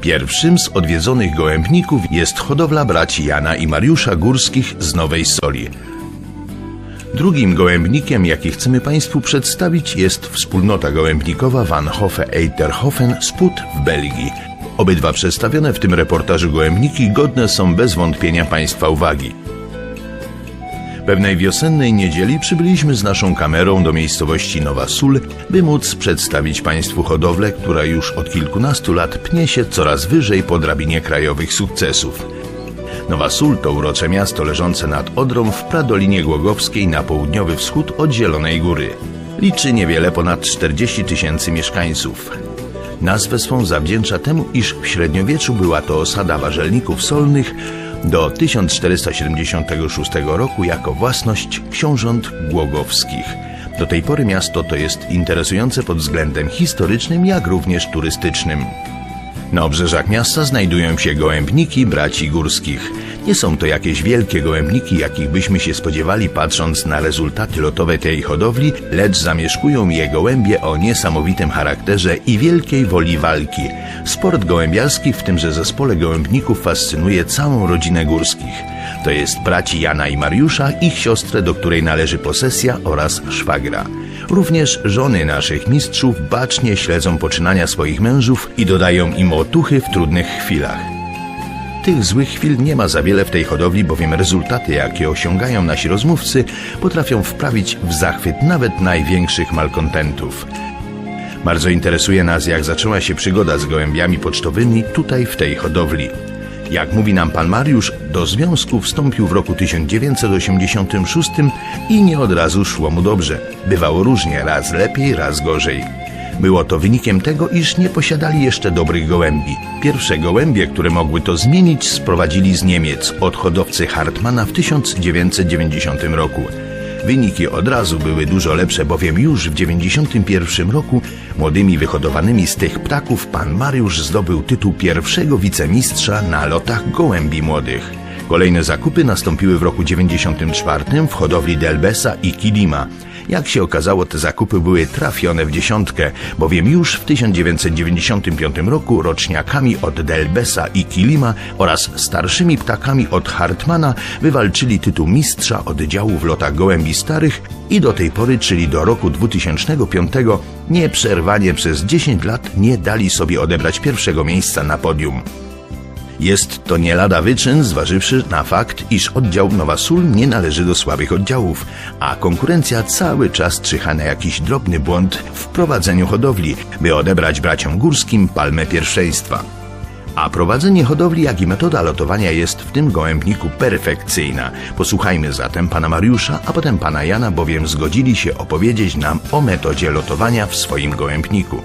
Pierwszym z odwiedzonych gołębników jest hodowla braci Jana i Mariusza Górskich z Nowej Soli. Drugim gołębnikiem, jaki chcemy Państwu przedstawić, jest wspólnota gołębnikowa Van Hoffe Eiterhofen z Put w Belgii. Obydwa przedstawione w tym reportażu gołębniki godne są bez wątpienia Państwa uwagi. Pewnej wiosennej niedzieli przybyliśmy z naszą kamerą do miejscowości Nowa Sól, by móc przedstawić Państwu hodowlę, która już od kilkunastu lat pnie się coraz wyżej po drabinie krajowych sukcesów. Nowa Sól to urocze miasto leżące nad Odrą w Pradolinie Głogowskiej na południowy wschód od Zielonej Góry. Liczy niewiele ponad 40 tysięcy mieszkańców. Nazwę swą zawdzięcza temu, iż w średniowieczu była to osada warzelników solnych do 1476 roku jako własność książąt głogowskich. Do tej pory miasto to jest interesujące pod względem historycznym, jak również turystycznym. Na obrzeżach miasta znajdują się gołębniki braci górskich. Nie są to jakieś wielkie gołębniki, jakich byśmy się spodziewali patrząc na rezultaty lotowe tej hodowli, lecz zamieszkują je gołębie o niesamowitym charakterze i wielkiej woli walki. Sport gołębiarski w tymże zespole gołębników fascynuje całą rodzinę górskich. To jest braci Jana i Mariusza, ich siostrę, do której należy posesja oraz szwagra. Również żony naszych mistrzów bacznie śledzą poczynania swoich mężów i dodają im otuchy w trudnych chwilach. Tych złych chwil nie ma za wiele w tej hodowli, bowiem rezultaty, jakie osiągają nasi rozmówcy, potrafią wprawić w zachwyt nawet największych malkontentów. Bardzo interesuje nas, jak zaczęła się przygoda z gołębiami pocztowymi tutaj w tej hodowli. Jak mówi nam pan Mariusz, do związku wstąpił w roku 1986 i nie od razu szło mu dobrze. Bywało różnie, raz lepiej, raz gorzej. Było to wynikiem tego, iż nie posiadali jeszcze dobrych gołębi. Pierwsze gołębie, które mogły to zmienić, sprowadzili z Niemiec od hodowcy Hartmana w 1990 roku. Wyniki od razu były dużo lepsze, bowiem już w 1991 roku młodymi wyhodowanymi z tych ptaków pan Mariusz zdobył tytuł pierwszego wicemistrza na lotach gołębi młodych. Kolejne zakupy nastąpiły w roku 94 w hodowli Delbesa i Kilima. Jak się okazało, te zakupy były trafione w dziesiątkę, bowiem już w 1995 roku roczniakami od Delbesa i Kilima oraz starszymi ptakami od Hartmana wywalczyli tytuł mistrza oddziału w lotach gołębi starych i do tej pory, czyli do roku 2005, nieprzerwanie przez 10 lat nie dali sobie odebrać pierwszego miejsca na podium. Jest to nie lada wyczyn, zważywszy na fakt, iż oddział Nowa Sól nie należy do słabych oddziałów, a konkurencja cały czas czyha na jakiś drobny błąd w prowadzeniu hodowli, by odebrać braciom górskim palmę pierwszeństwa. A prowadzenie hodowli, jak i metoda lotowania jest w tym gołębniku perfekcyjna. Posłuchajmy zatem pana Mariusza, a potem pana Jana, bowiem zgodzili się opowiedzieć nam o metodzie lotowania w swoim gołębniku.